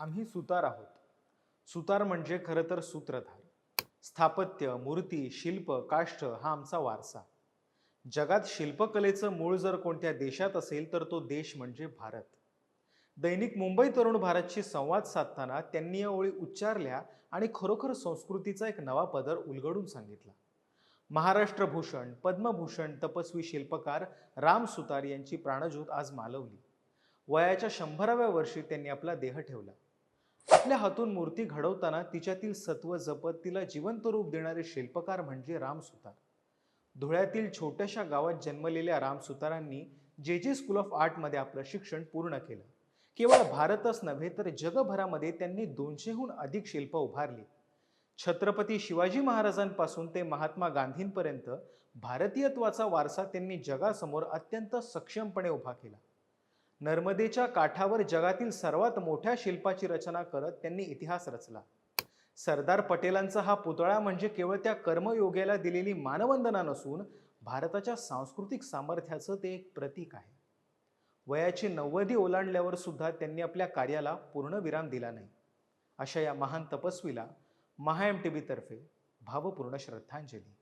आम्ही सुतार आहोत. सुतार म्हणजे खरं तर सूत्रधार. स्थापत्य मूर्ती शिल्प काष्ठ हा आमचा वारसा. जगात शिल्पकलेचं मूळ जर कोणत्या देशात असेल तर तो देश म्हणजे भारत. दैनिक मुंबई तरुण भारतशी संवाद साधताना त्यांनी या ओळी उच्चारल्या आणि खरोखर संस्कृतीचा एक नवा पदर उलगडून सांगितला. महाराष्ट्र भूषण पद्मभूषण तपस्वी शिल्पकार राम सुतार यांची प्राणज्योत आज मालवली. वयाच्या शंभराव्या वर्षी त्यांनी आपला देह ठेवला. आपल्या हातून मूर्ती घडवताना तिच्यातील सत्व जपत तिला जिवंत रूप देणारे शिल्पकार म्हणजे रामसुतार. धुळ्यातील छोट्याशा गावात जन्मलेल्या रामसुतारांनी जे जे स्कूल ऑफ आर्टमध्ये आपलं शिक्षण पूर्ण केलं. केवळ भारतच नव्हे तर जगभरामध्ये त्यांनी दोनशेहून अधिक शिल्प उभारली. छत्रपती शिवाजी महाराजांपासून ते महात्मा गांधींपर्यंत भारतीयत्वाचा वारसा त्यांनी जगासमोर अत्यंत सक्षमपणे उभा केला. नर्मदेच्या काठावर जगातील सर्वात मोठ्या शिल्पाची रचना करत त्यांनी इतिहास रचला. सरदार पटेलांचा हा पुतळा म्हणजे केवळ त्या कर्मयोग्याला दिलेली मानवंदना नसून भारताच्या सांस्कृतिक सामर्थ्याचं ते एक प्रतीक आहे. वयाची नव्वदी ओलांडल्यावर सुद्धा त्यांनी आपल्या कार्याला पूर्णविराम दिला नाही. अशा या महान तपस्वीला महा एम टी तर्फे भावपूर्ण श्रद्धांजली.